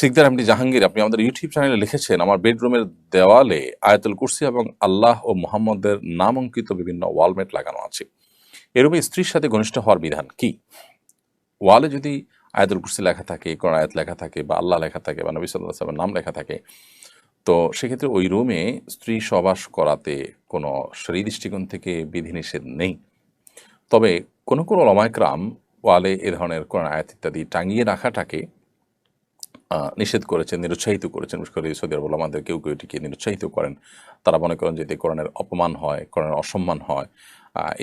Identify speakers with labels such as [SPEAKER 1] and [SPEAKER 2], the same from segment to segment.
[SPEAKER 1] Sikdar MD Jahangir, আপনি আমাদের YouTube চ্যানেলে লিখেছেন, আমার বেডরুমের দেওয়ালে আয়াতুল কুরসি এবং আল্লাহ ও মোহাম্মদের নাম অঙ্কিত বিভিন্ন ওয়ালমেট লাগানো আছে। এরূপে স্ত্রীর সাথে ঘনিষ্ঠ হওয়ার বিধান কি? ওয়ালে যদি আয়াতুল কুরসি লেখা থাকে কোন আয়াত লেখা থাকে বা আল্লাহ লেখা থাকে বা নবী সাল্লাহ সাল্লামের নাম লেখা থাকে, তো সেক্ষেত্রে ওই রুমে স্ত্রী সবাস করাতে কোনো সেই দৃষ্টিকোণ থেকে বিধিনিষেধ নেই। তবে কোনো কোনো লমায়করাম ওয়ালে এ ধরনের কোরআন আয়াত ইত্যাদি টাঙিয়ে রাখাটাকে নিষেধ করেছেন, নিরুৎসাহিত করেছেন। বিশেষ করে সৌদি আরব আমাদের কেউ কেউ এটিকে নিরুৎসাহিত করেন। তারা মনে করেন যে এতে কোরআনের অপমান হয়, কোরআনের অসম্মান হয়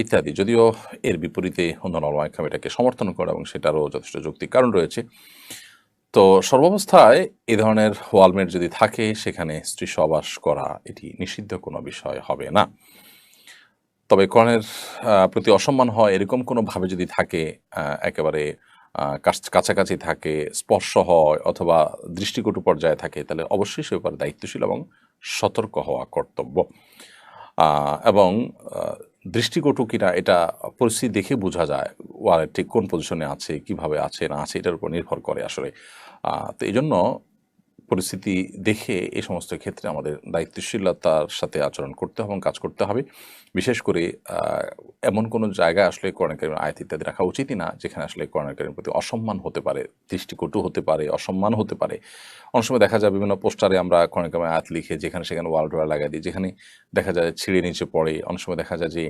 [SPEAKER 1] ইত্যাদি। যদিও এর বিপরীতে অন্যান্য লমায়করাম এটাকে সমর্থন করে এবং সেটারও যথেষ্ট যৌক্তিক কারণ রয়েছে। তো সর্বাবস্থায় এ ধরনের ওয়ালমেট যদি থাকে, সেখানে স্ত্রী সবাস করা এটি নিষিদ্ধ কোনো বিষয় হবে না। তবে কর্ণের প্রতি অসম্মান হয় এরকম কোনোভাবে যদি থাকে একেবারে কাছাকাছি থাকে, স্পর্শ হয় অথবা দৃষ্টিকটু পর্যায়ে থাকে, তাহলে অবশ্যই সে ব্যাপারে দায়িত্বশীল এবং সতর্ক হওয়া কর্তব্য। এবং দৃষ্টিকটু কিনা এটা পরিস্থিতি দেখে বোঝা যায় ওয়ালেটটি ঠিক কোন পজিশনে আছে, কীভাবে আছে, না আছে, এটার উপর নির্ভর করে আসলে। তো এই জন্য পরিস্থিতি দেখে এই সমস্ত ক্ষেত্রে আমাদের দায়িত্বশীলতার সাথে আচরণ করতে হবে এবং কাজ করতে হবে। বিশেষ করে এমন কোনো জায়গায় আসলে করোনাকালীন আয়াত ইত্যাদি রাখা উচিতই না, যেখানে আসলে করোনাকালীন প্রতি অসম্মান হতে পারে, দৃষ্টিকটু হতে পারে, অসম্মান হতে পারে। অনেক সময় দেখা যায় বিভিন্ন পোস্টারে আমরা করোনাকালীন আয়াত লিখে, যেখানে সেখানে ওয়াল টোয়াল লাগাই দিই, যেখানে দেখা যায় ছিঁড়ে নিচে পড়ে। অনেক সময় দেখা যায় যে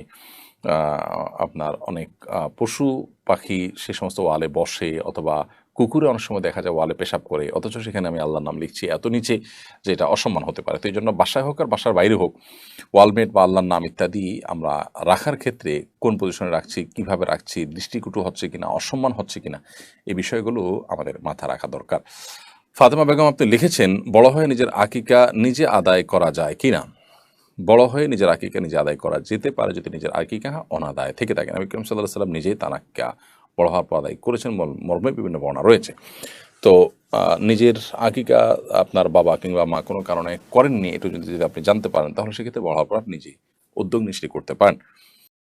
[SPEAKER 1] আপনার অনেক পশু পাখি সে সমস্ত ওয়ালে বসে অথবা কুকুরে অনেক সময় দেখা যায় ওয়ালে পেশাব করে, অথচ সেখানে আমি আল্লাহর নাম লিখছি এত নিচে যে এটা অসম্মান হতে পারে। তো এই জন্য বাসায় হোক আর বাসার বাইরে হোক, ওয়ালমেট বা আল্লাহর নাম ইত্যাদি আমরা রাখার ক্ষেত্রে কোন পজিশনে রাখছি, কীভাবে রাখছি, দৃষ্টিকুটু হচ্ছে কিনা, অসম্মান হচ্ছে কিনা, এই বিষয়গুলো আমাদের মাথা রাখা দরকার। ফাতেমা বেগম আপনি লিখেছেন, বড় হয়ে নিজের আকিকা নিজে আদায় করা যায় কিনা বড় হয়ে নিজের আকিকা নিজে আদায় করা যেতে পারে যদি নিজের আকিকা অনাদায় থেকে থাকে। নবী করিম সাল্লাহ সাল্লাম নিজেই তার আকিকা বড় হওয়ার আদায় করেছেন, মর্ম- বিভিন্ন বর্ণনা রয়েছে। তো নিজের আকিকা আপনার বাবা কিংবা মা কোনো কারণে করেননি এটা যদি আপনি জানতে পারেন, তাহলে সেক্ষেত্রে বড় হওয়ার নিজেই উদ্যোগ নিশ্চয়ই করতে পারেন।